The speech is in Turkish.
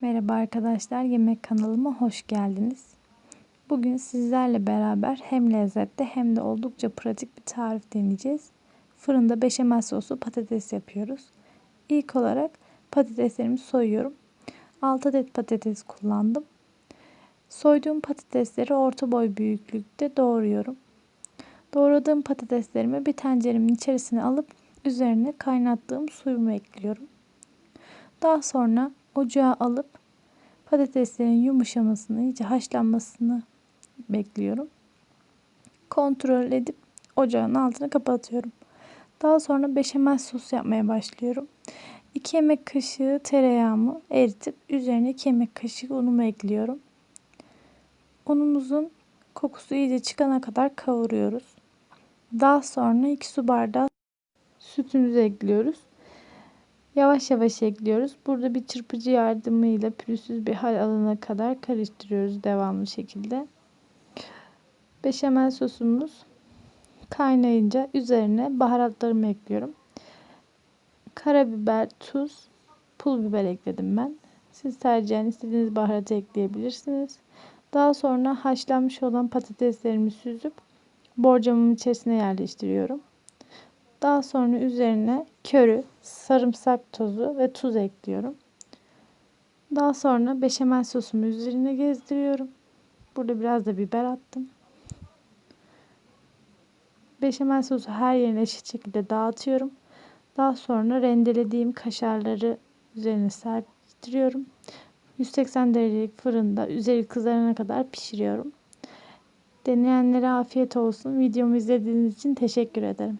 Merhaba arkadaşlar, yemek kanalıma hoş geldiniz. Bugün sizlerle beraber hem lezzetli hem de oldukça pratik bir tarif deneyeceğiz. Fırında beşamel soslu patates yapıyoruz. İlk olarak patateslerimi soyuyorum. 6 adet patates kullandım. Soyduğum patatesleri orta boy büyüklükte doğruyorum. Doğradığım patateslerimi bir tenceremin içerisine alıp üzerine kaynattığım suyumu ekliyorum. Daha sonra ocağa alıp patateslerin yumuşamasını, iyice haşlanmasını bekliyorum. Kontrol edip ocağın altını kapatıyorum. Daha sonra beşamel sos yapmaya başlıyorum. 2 yemek kaşığı tereyağımı eritip üzerine 2 yemek kaşığı unumu ekliyorum. Unumuzun kokusu iyice çıkana kadar kavuruyoruz. Daha sonra 2 su bardağı sütümüzü ekliyoruz. Yavaş yavaş ekliyoruz. Burada bir çırpıcı yardımıyla pürüzsüz bir hal alana kadar karıştırıyoruz devamlı şekilde. Beşamel sosumuz kaynayınca üzerine baharatlarımı ekliyorum. Karabiber, tuz, pul biber ekledim ben. Siz tercihen istediğiniz baharatı ekleyebilirsiniz. Daha sonra haşlanmış olan patateslerimi süzüp borcamın içerisine yerleştiriyorum. Daha sonra üzerine körü, sarımsak tozu ve tuz ekliyorum. Daha sonra beşamel sosumu üzerine gezdiriyorum. Burada biraz da biber attım. Beşamel sosu her yerine eşit şekilde dağıtıyorum. Daha sonra rendelediğim kaşarları üzerine serpiştiriyorum. 180 derecelik fırında üzeri kızarana kadar pişiriyorum. Deneyenlere afiyet olsun. Videomu izlediğiniz için teşekkür ederim.